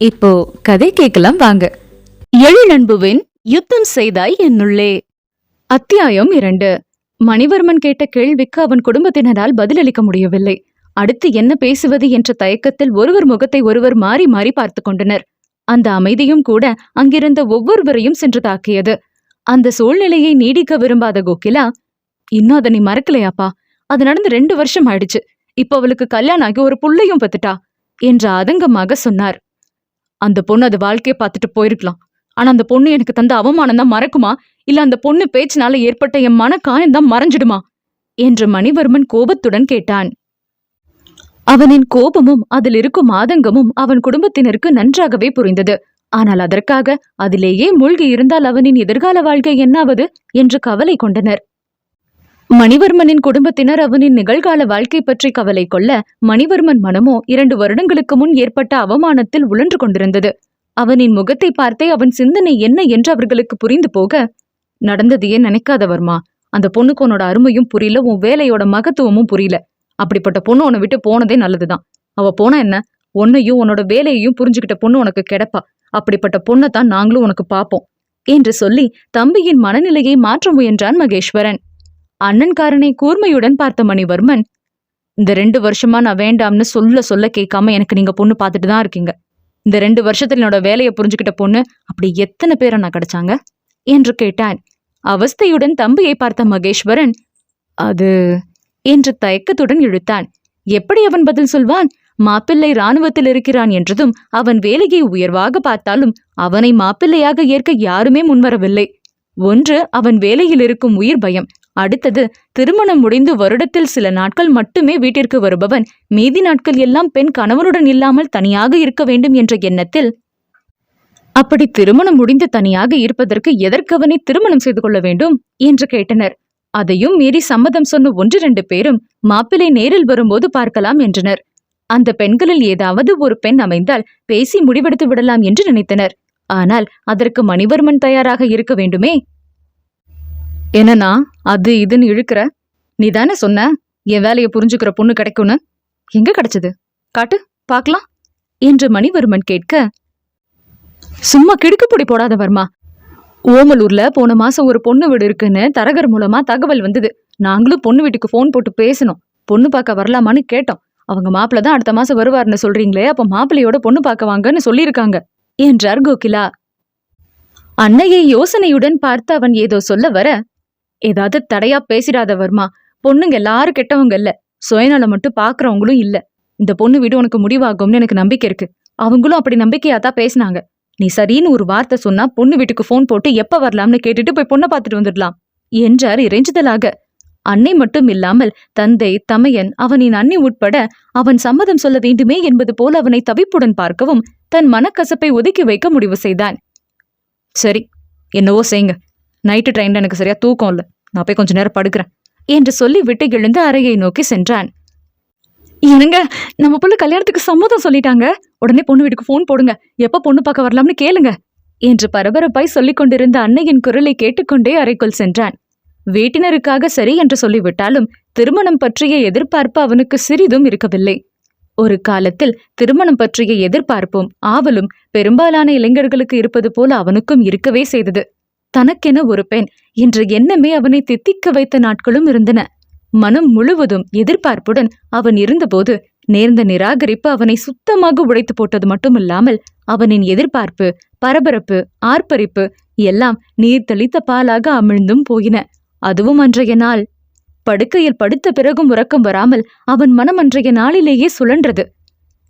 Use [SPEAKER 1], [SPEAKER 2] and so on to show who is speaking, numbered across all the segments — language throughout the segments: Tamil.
[SPEAKER 1] இப்போ கதை கேட்கலாம் வாங்க.
[SPEAKER 2] எழிலன்புவின் யுத்தம் செய்தாய் என்னுள்ளே அத்தியாயம் இரண்டு. மணிவர்மன் கேட்ட கேள்விக்கு அவன் குடும்பத்தினரால் பதிலளிக்க முடியவில்லை. அடுத்து என்ன பேசுவது என்ற தயக்கத்தில் ஒருவர் முகத்தை ஒருவர் மாறி மாறி பார்த்து கொண்டனர். அந்த அமைதியும் கூட அங்கிருந்த ஒவ்வொருவரையும் சென்று தாக்கியது. அந்த சூழ்நிலையை நீடிக்க விரும்பாத கோகிலா இன்னும் அதை நீ மறக்கலையாப்பா? அது நடந்து ரெண்டு வருஷம் ஆயிடுச்சு. இப்ப அவளுக்கு கல்யாணம் ஆகி ஒரு புள்ளையும் பத்துட்டா? என்று ஆதங்கமாக சொன்னார். அந்த பொண்ணு அது வாழ்க்கையை பார்த்துட்டு போயிருக்கலாம். ஆனா அந்த பொண்ணு எனக்கு தந்த அவமானம் தான் மறக்குமா? இல்ல அந்த பொண்ணு பேச்சினால ஏற்பட்ட என் மன காயம்தான் மறைஞ்சிடுமா? என்று மணிவர்மன் கோபத்துடன் கேட்டான். அவனின் கோபமும் அதில் இருக்கும் ஆதங்கமும் அவன் குடும்பத்தினருக்கு நன்றாகவே புரிந்தது. ஆனால் அதற்காக அதிலேயே மூழ்கி இருந்தால் அவனின் எதிர்கால வாழ்க்கை என்னாவது? என்று கவலை கொண்டனர். மணிவர்மனின் குடும்பத்தினர் அவனின் நிகழ்கால வாழ்க்கை பற்றி கவலை கொள்ள மணிவர்மன் மனமோ இரண்டு வருடங்களுக்கு முன் ஏற்பட்ட அவமானத்தில் உழன்று கொண்டிருந்தது. அவனின் முகத்தை பார்த்தே அவன் சிந்தனை என்ன என்று அவர்களுக்கு புரிந்து போக நடந்ததையே நினைக்காதவர்மா? அந்த பொண்ணுக்கு உன்னோட அருமையும் புரியல உன் வேலையோட மகத்துவமும் புரியல. அப்படிப்பட்ட பொண்ணு உன்னை விட்டு போனதே நல்லதுதான். அவ போனா என்ன? உன்னையும் உன்னோட வேலையையும் புரிஞ்சுக்கிட்ட பொண்ணு உனக்கு கிடப்பா. அப்படிப்பட்ட பொண்ணை தான் நாங்களும் உனக்கு பார்ப்போம். என்று சொல்லி தம்பியின் மனநிலையை மாற்ற முயன்றான் மகேஸ்வரன். அண்ணன்காரனை கூர்மையுடன் பார்த்த மணிவர்மன் இந்த ரெண்டு வருஷமா நான் வேண்டாம்னு சொல்ல சொல்ல கேட்காம எனக்கு நீங்க பொண்ணு பார்த்துட்டு தான் இருக்கீங்க. இந்த ரெண்டு வருஷத்துல என்னோட வேலையை புரிஞ்சுக்கிட்ட பொண்ணு அப்படி எத்தனை பேரை நான் கிடைச்சாங்க? என்று கேட்டான். அவஸ்தையுடன் தம்பியை பார்த்த மகேஸ்வரன் அது என்று தயக்கத்துடன் இழுத்தான். எப்படி அவன் பதில் சொல்வான்? மாப்பிள்ளை இராணுவத்தில் இருக்கிறான் என்றதும் அவன் வேலையை உயர்வாக பார்த்தாலும் அவனை மாப்பிள்ளையாக ஏற்க யாருமே முன்வரவில்லை. ஒன்று அவன் வேலையில் இருக்கும் உயிர் பயம். அடுத்தது திருமணம் முடிந்து வருடத்தில் சில நாட்கள் மட்டுமே வீட்டிற்கு வருபவன். மீதி நாட்கள் எல்லாம் பெண் கணவனுடன் இல்லாமல் தனியாக இருக்க வேண்டும் என்ற எண்ணத்தில். அப்படி திருமணம் முடிந்து தனியாக இருப்பதற்கு எதற்கவனை திருமணம் செய்து கொள்ள வேண்டும்? என்று கேட்டனர். அதையும் மீறி சம்மதம் சொன்ன ஒன்று ரெண்டு பேரும் மாப்பிள்ளை நேரில் வரும்போது பார்க்கலாம் என்றனர். அந்த பெண்களில் ஏதாவது ஒரு பெண் அமைந்தால் பேசி முடிவெடுத்து விடலாம் என்று நினைத்தனர். ஆனால் அதற்கு மணிவர்மன் தயாராக இருக்க வேண்டுமே? என்னன்னா அது இதுன்னு இழுக்கிற? நீ தானே சொன்ன என் வேலையை புரிஞ்சுக்கிற பொண்ணு கிடைக்கும்னு? எங்க கிடைச்சது? காட்டு பார்க்கலாம். என்று மணிவர்மன் கேட்க சும்மா கிடுக்குப்பொடி போடாத வர்மா. ஓமலூர்ல போன மாசம் ஒரு பொண்ணு வீடு இருக்குன்னு தரகர் மூலமா தகவல் வந்தது. நாங்களும் பொண்ணு வீட்டுக்கு ஃபோன் போட்டு பேசணும் பொண்ணு பார்க்க வரலாமான்னு கேட்டோம். அவங்க மாப்பிள்ள தான் அடுத்த மாசம் வருவாருன்னு சொல்றீங்களே அப்ப மாப்பிள்ளையோட பொண்ணு பார்க்க வாங்கன்னு சொல்லியிருக்காங்க. என்றார் கோகிலா. அன்னையை யோசனையுடன் பார்த்து அவன் ஏதோ சொல்ல வர ஏதாவது தடையா பேசிடாத வர்மா பொண்ணுங்க எல்லாரும் கெட்டவங்க இல்ல சுயநலம் மட்டும் பாக்குறவங்களும் இல்ல. இந்த பொண்ணு வீடு உனக்கு முடிவாகும்னு எனக்கு நம்பிக்கை இருக்கு. அவங்களும் அப்படி நம்பிக்கையா தான் பேசினாங்க. நீ சரின்னு ஒரு வார்த்தை சொன்னா பொண்ணு வீட்டுக்கு ஃபோன் போட்டு எப்ப வரலாம்னு கேட்டுட்டு போய் பொண்ணை பார்த்துட்டு வந்துடலாம் என்றார் இறைஞ்சுதலாக. அன்னை மட்டும் இல்லாமல் தந்தை தமையன் அவனின் அன்னி உட்பட அவன் சம்மதம் சொல்ல வேண்டுமே என்பது போல் அவனை தவிப்புடன் பார்க்கவும் தன் மனக்கசப்பை ஒதுக்கி வைக்க முடிவு செய்தான். சரி என்னவோ செய்யுங்க. நைட்டு ட்ரெயின்ல எனக்கு சரியா தூக்கம் இல்ல. நான் போய் கொஞ்ச நேரம் படுக்கிறேன் என்று சொல்லி விட்டு எழுந்து அறையை நோக்கி சென்றான். என்னங்க நம்ம புள்ள கல்யாணத்துக்கு சம்மதம் சொல்லிட்டாங்க. உடனே பொண்ணு வீட்டுக்கு ஃபோன் போடுங்க. எப்ப பொண்ணு பார்க்க வரலாம்னு கேளுங்க என்று பரபரப்பாய் சொல்லிக் கொண்டிருந்த அன்னையின் குரலை கேட்டுக்கொண்டே அறைக்குள் சென்றான். வீட்டினருக்காக சரி என்று சொல்லிவிட்டாலும் திருமணம் பற்றிய எதிர்பார்ப்பு அவனுக்கு சிறிதும் இருக்கவில்லை. ஒரு காலத்தில் திருமணம் பற்றிய எதிர்பார்ப்பும் ஆவலும் பெரும்பாலான இளைஞர்களுக்கு இருப்பது போல அவனுக்கும் இருக்கவே செய்தது. தனக்கென ஒரு பெண் என்ற எண்ணமே அவனை தித்திக்க வைத்த நாட்களும் இருந்தன. மனம் முழுவதும் எதிர்பார்ப்புடன் அவன் இருந்தபோது நேர்ந்த நிராகரிப்பு அவனை சுத்தமாக உடைத்து போட்டது மட்டுமில்லாமல் அவனின் எதிர்பார்ப்பு பரபரப்பு ஆர்ப்பரிப்பு எல்லாம் நீர் தெளித்த பாலாக அமிழ்ந்தும் போயின. அதுவும் அன்றைய நாள். படுக்கையில் படுத்த பிறகும் உறக்கம் வராமல் அவன் மனம் அன்றைய நாளிலேயே சுழன்றது.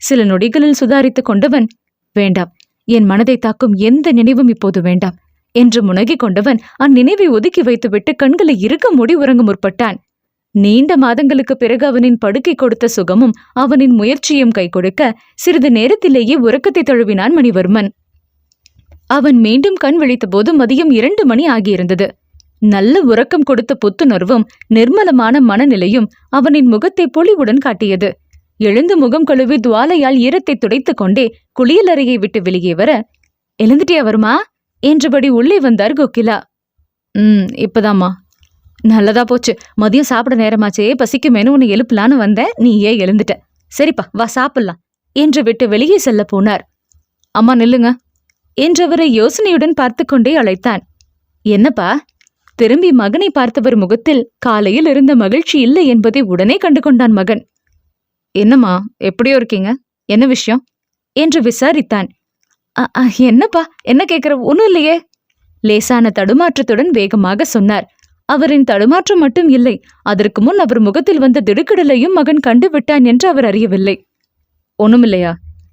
[SPEAKER 2] சில நொடிகளில் சுதாரித்துக் கொண்டவன் வேண்டாம் என் மனதை தாக்கும் எந்த நினைவும் இப்போது வேண்டாம் என்று முனகிக் கொண்டவன் அந்நினைவை ஒதுக்கி வைத்துவிட்டு கண்களை இருக்க மூடி உறங்க முற்பட்டான். நீண்ட மாதங்களுக்கு பிறகு அவனின் படுக்கை கொடுத்த சுகமும் அவனின் முயற்சியும் கை கொடுக்க சிறிது நேரத்திலேயே உறக்கத்தை தழுவினான் மணிவர்மன். அவன் மீண்டும் கண் விழித்தபோது மதியம் இரண்டு மணி ஆகியிருந்தது. நல்ல உறக்கம் கொடுத்த புத்துணர்வும் நிர்மலமான மனநிலையும் அவனின் முகத்தை பொலிவுடன் காட்டியது. எழுந்து முகம் கழுவி துவாலையால் ஈரத்தை துடைத்துக் கொண்டே குளியலறையை விட்டு வெளியே வர எழுந்துட்டியா வருமா? என்றபடி உள்ளே வந்தார் கோகிலா. ம் இப்பதாம்மா. நல்லதா போச்சு. மதியம் சாப்பிட நேரமாச்சே. பசிக்குமேனு உன்னை எழுப்பலான்னு வந்தேன். நீ ஏன் எழுந்துட்ட. சரிப்பா வா சாப்பிடலாம். என்று விட்டு வெளியே செல்ல போனார். அம்மா நில்லுங்க. என்றவரை யோசனையுடன் பார்த்து கொண்டே அழைத்தான். என்னப்பா? திரும்பி மகனை பார்த்தவர் முகத்தில் காலையில் இருந்த மகிழ்ச்சி இல்லை என்பதை உடனே கண்டு கொண்டான் மகன். என்னம்மா எப்படியோ இருக்கீங்க? என்ன விஷயம்? என்று விசாரித்தான். "அ- அ, என்னப்பா? என்ன கேட்கற ஒன்றும் இல்லையே. லேசான தடுமாற்றத்துடன் வேகமாக சொன்னார். அவரின் தடுமாற்றம் மட்டும் இல்லை அதற்கு முன் அவர் முகத்தில் வந்த திடுக்கிடலையும் மகன் கண்டு விட்டான் என்று அவர் அறியவில்லை. ஒண்ணுமில்லையா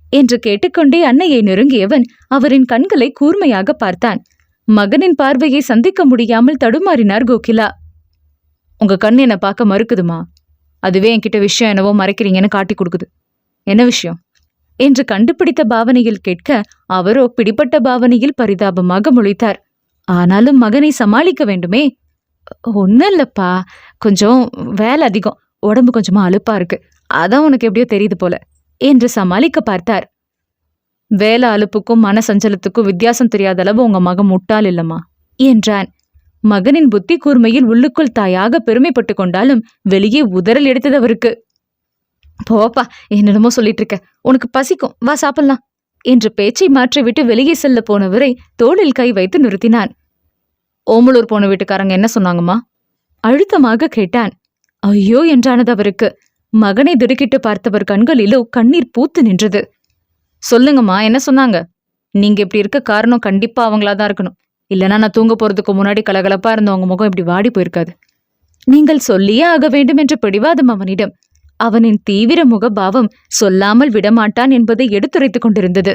[SPEAKER 2] என்று கேட்டுக்கொண்டே அன்னையை நெருங்கியவன் அவரின் கண்களை கூர்மையாக பார்த்தான். மகனின் பார்வையை சந்திக்க முடியாமல் தடுமாறினார் கோகிலா. உங்க கண் என்ன பார்க்க மறுக்குதுமா? அதுவே என்கிட்ட விஷயம் என்னவோ மறைக்கிறீங்கன்னு காட்டி கொடுக்குது. என்ன விஷயம்? என்று கண்டுபிடித்த பாவனையில் கேட்க அவரோ பிடிபட்ட பாவனையில் பரிதாபமாக முழித்தார். ஆனாலும் மகனை சமாளிக்க வேண்டுமே? ஒன்றும் இல்லப்பா கொஞ்சம் வேலை அதிகம். உடம்பு கொஞ்சமா அலுப்பா இருக்கு. அதான் உனக்கு எப்படியோ தெரியுது போல. என்று சமாளிக்க பார்த்தார். வேலை அலுப்புக்கும் மன சஞ்சலத்துக்கும் வித்தியாசம் தெரியாத அளவு உங்க மகன் முட்டாள் இல்லம்மா. என்றான். மகனின் புத்தி கூர்மையில் உள்ளுக்குள் தாயாக பெருமைப்பட்டு கொண்டாலும் வெளியே உதறல் எடுத்தது அவருக்கு. போப்பா என்னென்னமோ சொல்லிட்டு இருக்க. உனக்கு பசிக்கும். வா சாப்பிடலாம். என்று பேச்சை மாற்றிவிட்டு வெளியே செல்ல போனவரை தோளில் கை வைத்து நிறுத்தினான். ஓமலூர் போன வீட்டுக்காரங்க என்ன சொன்னாங்கம்மா? அழுத்தமாக கேட்டான். ஐயோ என்றானது அவருக்கு. மகனை திடுக்கிட்டு பார்த்தவர் கண்களிலோ கண்ணீர் பூத்து நின்றது. சொல்லுங்கம்மா என்ன சொன்னாங்க? நீங்க இப்படி இருக்க காரணம் கண்டிப்பா அவங்களா தான் இருக்கணும். இல்லைன்னா நான் தூங்க போறதுக்கு முன்னாடி கலகலப்பா இருந்த உங்க முகம் இப்படி வாடி போயிருக்காது. நீங்கள் சொல்லியே ஆக வேண்டும் என்ற பிடிவாதம் அவனிடம். அவனின் தீவிர முகபாவம் சொல்லாமல் விடமாட்டான் என்பதை எடுத்துரைத்துக் கொண்டிருந்தது.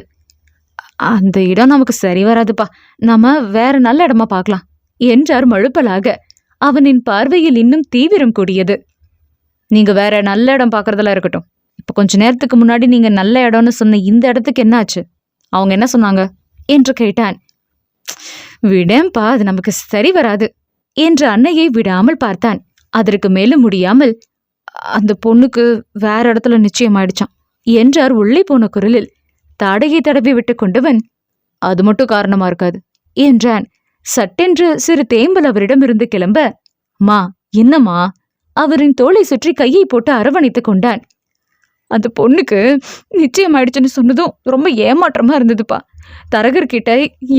[SPEAKER 2] அந்த இடம் நமக்கு சரி வராதுப்பா. நாம வேற நல்ல இடமா பார்க்கலாம் என்றார் மழுப்பலாக. அவனின் பார்வையில் இன்னும் தீவிரம் கூடியது. நீங்க வேற நல்ல இடம் பார்க்கறதெல்லாம் இருக்கட்டும். இப்போ கொஞ்ச நேரத்துக்கு முன்னாடி நீங்க நல்ல இடம்னு சொன்ன இந்த இடத்துக்கு என்ன ஆச்சு அவங்க என்ன சொன்னாங்க? என்று கேட்டான். விடேன்ப்பா அது நமக்கு சரி வராது என்று அன்னையை விடாமல் பார்த்தான். அதற்கு மேலும் முடியாமல் அந்த பொண்ணுக்கு வேற இடத்துல நிச்சயம் ஆயிடுச்சான் என்றார் உள்ளே போன குரலில். தாடையை தடவி விட்டு கொண்டவன் அது மட்டும் காரணமா இருக்காது என்றான். சட்டென்று சிறு தேம்பல் அவரிடமிருந்து கிளம்ப மா என்னம்மா? அவரின் தோளை சுற்றி கையை போட்டு அரவணைத்துக் கொண்டான். அந்த பொண்ணுக்கு நிச்சயம் ஆயிடுச்சுன்னு சொன்னதும் ரொம்ப ஏமாற்றமாக இருந்ததுப்பா. தரகர் கிட்ட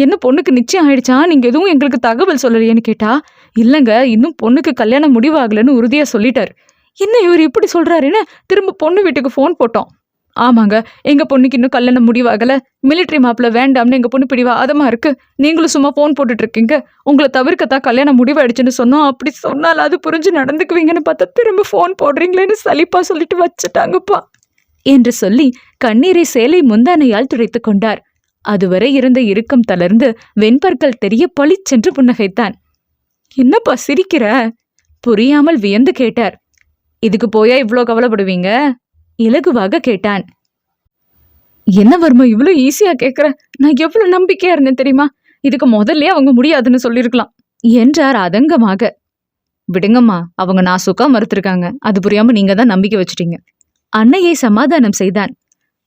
[SPEAKER 2] என்ன பொண்ணுக்கு நிச்சயம் ஆயிடுச்சா? நீங்க எதுவும் எங்களுக்கு தகவல் சொல்லலையேன்னு கேட்டா இல்லைங்க இன்னும் பொண்ணுக்கு கல்யாணம் முடிவாகலைன்னு உறுதியா சொல்லிட்டாரு. என்ன இவர் இப்படி சொல்றாருன்னு திரும்ப பொண்ணு வீட்டுக்கு ஃபோன் போட்டோம். ஆமாங்க எங்க பொண்ணுக்கு இன்னும் கல்யாணம் முடிவாகல. மிலிட்ரி மாப்பிள்ள வேண்டாம்னு எங்க பொண்ணு பிடிவாதமா இருக்கு. நீங்களும் சும்மா ஃபோன் போட்டுட்டு இருக்கீங்க. உங்களை தவிர்க்கத்தான் கல்யாணம் முடிவாயிடுச்சுன்னு சொன்னோம். அப்படி சொன்னால் அது புரிஞ்சு நடந்துக்குவீங்கன்னு பார்த்தா திரும்ப ஃபோன் போடுறீங்களேன்னு சலிப்பா சொல்லிட்டு வச்சுட்டாங்கப்பா. என்று சொல்லி கண்ணீரை சேலை முந்தானையால் துடைத்துக் கொண்டார். அதுவரை இருந்த இறுக்கம் தளர்ந்து வெண்பற்கள் தெரிய பளிச்சென்று புன்னகைத்தான். என்னப்பா சிரிக்கிற? புரியாமல் வியந்து கேட்டார். இதுக்கு போயா இவ்ளோ கவலைப்படுவீங்க? இலகுவாக கேட்டான். என்ன வர்மா இவ்வளோ ஈஸியா கேட்குற நான் எவ்வளோ நம்பிக்கையா இருந்தேன் தெரியுமா? இதுக்கு முதல்ல அவங்க முடியாதுன்னு சொல்லியிருக்கலாம் என்றார் அதங்கமாக. விடுங்கம்மா அவங்க நான் சுக்கா மறுத்திருக்காங்க. அது புரியாம நீங்க தான் நம்பிக்கை வச்சிட்டீங்க. அன்னையை சமாதானம் செய்தான்.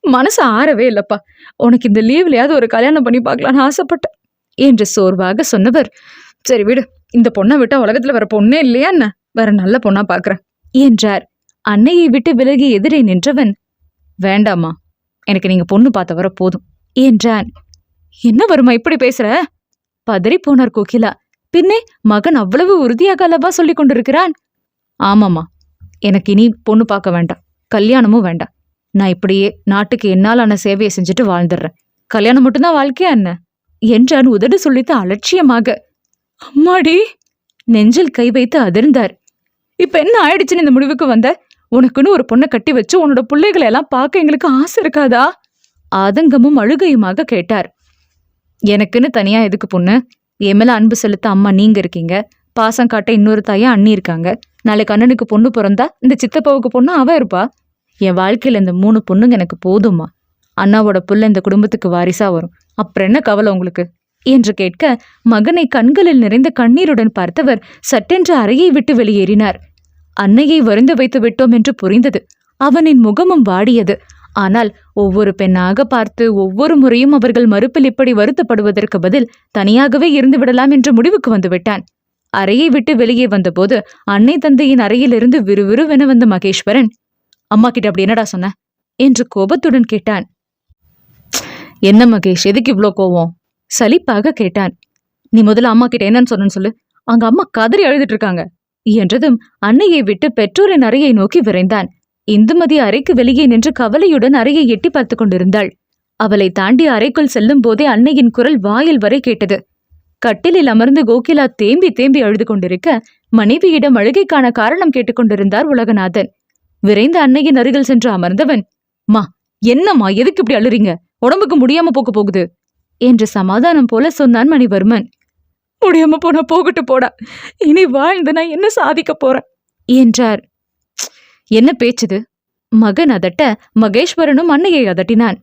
[SPEAKER 2] மனசு ஆறவே இல்லப்பா. உனக்கு இந்த லீவ்லையாவது ஒரு கல்யாணம் பண்ணி பார்க்கலான்னு ஆசைப்பட்டேன் என்று சோர்வாக சொன்னவர். சரி விடு இந்த பொண்ணை விட்டா உலகத்துல வர பொண்ணே இல்லையா என்ன? வேற நல்ல பொண்ணா பாக்குறேன் என்றார். அன்னையை விட்டு விலகி எதிரே நின்றவன் வேண்டாமா எனக்கு நீங்க பொண்ணு பார்த்த வர போதும் என்றான். என்ன வருமா இப்படி பேசுற? பதறி போனார் கோகிலா. பின்னே மகன் அவ்வளவு உறுதியாக அல்லவா சொல்லிக் கொண்டிருக்கிறான்? ஆமாம்மா எனக்கு இனி பொண்ணு பார்க்க வேண்டாம். கல்யாணமும் வேண்டாம். நான் இப்படியே நாட்டுக்கு என்னாலான சேவையை செஞ்சுட்டு வாழ்ந்துடுறேன். கல்யாணம் மட்டும்தான் வாழ்க்கையா என்ன? என்றான் உதடு சொல்லித்து அலட்சியமாக. அம்மாடி நெஞ்சில் கை வைத்து அதிர்ந்தார். இப்ப என்ன ஆயிடுச்சுன்னு இந்த முடிவுக்கு வந்த? உனக்குன்னு ஒரு பொண்ணை கட்டி வச்சு உன்னோட பிள்ளைகளை எல்லாம் பார்க்க எங்களுக்கு ஆசை இருக்காதா? ஆதங்கமும் அழுகையுமாக கேட்டார். எனக்குன்னு தனியா எதுக்கு பொண்ணு? என் மேல அன்பு செலுத்த அம்மா நீங்க இருக்கீங்க. பாசம் காட்ட இன்னொரு தாயா அண்ணி இருக்காங்க. நாளைக்கு அண்ணனுக்கு பொண்ணு பிறந்தா இந்த சித்தப்பாவுக்கு பொண்ணு அவ இருப்பா. என் வாழ்க்கையில இந்த மூணு பொண்ணுங்க எனக்கு போதும்மா. அண்ணாவோட புள்ள இந்த குடும்பத்துக்கு வாரிசா வரும். அப்புறம் என்ன கவலை உங்களுக்கு? என்று கேட்க மகனை கண்களில் நிறைந்த கண்ணீருடன் பார்த்தவர் சட்டென்று அறையை விட்டு வெளியேறினார். அன்னையை வருந்த வைத்து விட்டோம் என்று புரிந்தது. அவனின் முகமும் வாடியது. ஆனால் ஒவ்வொரு பெண்ணாக பார்த்து ஒவ்வொரு முறையும் அவர்கள் மறுப்பில் இப்படி வருத்தப்படுவதற்கு பதில் தனியாகவே இருந்து விடலாம் என்ற முடிவுக்கு வந்து விட்டான். அறையை விட்டு வெளியே வந்தபோது அன்னை தந்தையின் அறையிலிருந்து விறுவிறுவென வந்த மகேஸ்வரன் அம்மா கிட்ட அப்படி என்னடா சொன்ன? என்று கோபத்துடன் கேட்டான். என்ன மகேஷ் எதுக்கு இவ்ளோ கோவம்? சலிப்பாக கேட்டான். நீ முதல்ல அம்மா கிட்ட என்னன்னு சொன்னேன்னு சொல்லு. அங்க அம்மா கதறி அழுதுட்டு இருக்காங்க என்றதும் அன்னையை விட்டு பெற்றோரின் அறையை நோக்கி விரைந்தான். இந்துமதி அறைக்கு வெளியே நின்று கவலையுடன் அறையை எட்டி பார்த்து கொண்டிருந்தாள். அவளை தாண்டி அறைக்குள் செல்லும் போதே அன்னையின் குரல் வாயில் வரை கேட்டது. கட்டிலில் அமர்ந்து கோகிலா தேம்பி தேம்பி அழுது கொண்டிருக்க மனைவியிடம் அழுகைக்கான காரணம் கேட்டுக்கொண்டிருந்தார் உலகநாதன். விரைந்து அன்னையின் அருகில் சென்று அமர்ந்தவன் மா என்னம்மா எதுக்கு இப்படி அழுறீங்க? உடம்புக்கு முடியாம போக்க போகுது என்று சமாதானம் போல சொன்னான் மணிவர்மன். முடியாம போனா போகட்டு போடா. இனி வாழ்ந்து நான் என்ன சாதிக்க போறேன்? என்றார். என்ன பேச்சுது? மகன் அதட்ட மகேஸ்வரனும் அன்னையை அதட்டினான்.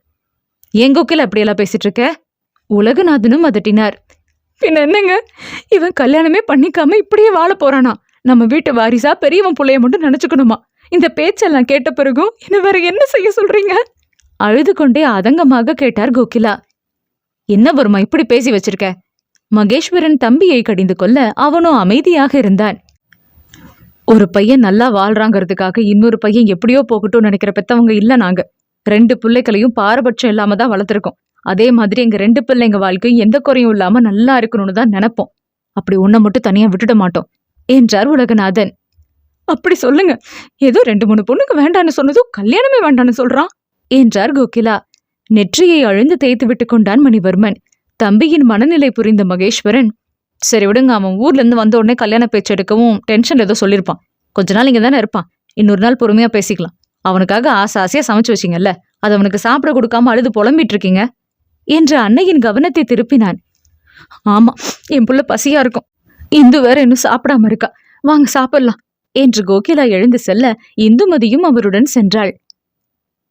[SPEAKER 2] என் கொக்கில அப்படியெல்லாம் பேசிட்டு இருக்க? உலகநாதனும் அதட்டினார். பின்ன என்னங்க? இவன் கல்யாணமே பண்ணிக்காம இப்படியே வாழ போறானா? நம்ம வீட்டு வாரிசா பெரியவன் புள்ளைய மட்டும் நினைச்சுக்கணுமா? இந்த பேச்செல்லாம் கேட்ட பிறகும் இன்னும் வேற என்ன செய்ய சொல்றீங்க? அழுது கொண்டே அதங்கமாக கேட்டார் கோகிலா. என்ன வருமா இப்படி பேசி வச்சிருக்க? மகேஸ்வரன் தம்பியை கடிந்து கொள்ள அவனோ அமைதியாக இருந்தான். ஒரு பையன் நல்லா வாழ்றாங்கிறதுக்காக இன்னொரு பையன் எப்படியோ போகட்டும் நினைக்கிற பெத்தவங்க இல்ல நாங்க. ரெண்டு பிள்ளைகளையும் பாரபட்சம் இல்லாம தான் வளர்த்துருக்கோம். அதே மாதிரி எங்க ரெண்டு பிள்ளைங்க வாழ்க்கையும் எந்த குறையும் இல்லாம நல்லா இருக்கணும்னு தான் நினைப்போம். அப்படி உன்னை மட்டும் தனியா விட்டுட மாட்டோம் என்றார் உலகநாதன். அப்படி சொல்லுங்க. ஏதோ ரெண்டு மூணு பொண்ணுக்கு வேண்டான்னு சொன்னதும் கல்யாணமே வேண்டான்னு சொல்றான் என்றார் கோகிலா. நெற்றியை அழுந்து தேய்த்து விட்டு கொண்டான் மணிவர்மன். தம்பியின் மனநிலை புரிந்த மகேஸ்வரன் சரி விடுங்க அவன் ஊர்லேருந்து வந்த உடனே கல்யாண பேச்சு எடுக்கவும் டென்ஷன்ல ஏதோ சொல்லியிருப்பான். கொஞ்ச நாள் இங்கே தானே இருப்பான். இன்னொரு நாள் பொறுமையாக பேசிக்கலாம். அவனுக்காக ஆசை ஆசையாக சமைச்சு வச்சிங்கல்ல அது அவனுக்கு சாப்பிட கொடுக்காம அழுது புலம்பிட்டு இருக்கீங்க? என்று அன்னையின் கவனத்தை திருப்பினான். ஆமாம் என் புள்ள பசியாக இருக்கும். இந்து வேற இன்னும் சாப்பிடாம இருக்கா. வாங்க சாப்பிடலாம். என்று கோகிலா எழுந்து செல்ல இந்துமதியும் அவருடன் சென்றாள்.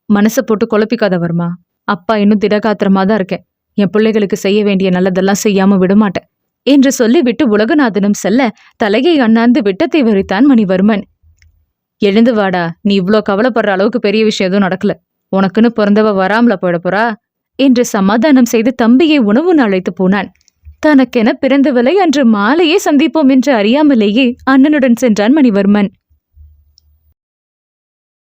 [SPEAKER 2] மனசை போட்டு குழப்பிக்காத வர்மா அப்பா இன்னும் திடகாத்திரமா தான் இருக்கேன் என் பிள்ளைகளுக்கு செய்ய வேண்டிய நல்லதெல்லாம் செய்யாம விடமாட்டேன் என்று சொல்லிவிட்டு உலகநாதனும் செல்ல தலையை அண்ணாந்து விட்டத்தை வரித்தான் மணிவர்மன். எழுந்து வாடா. நீ இவ்ளோ கவலைப்படுற அளவுக்கு பெரிய விஷயம் எதுவும் நடக்கல. உனக்குன்னு பிறந்தவ வராமல போயிட போறா? என்று சமாதானம் செய்து தம்பியை உணவு அழைத்து போனான். தனக்கென பிறந்தவளை அன்று மாலையே சந்திப்போம் என்று அறியாமலேயே அண்ணனுடன் சென்றான் மணிவர்மன்.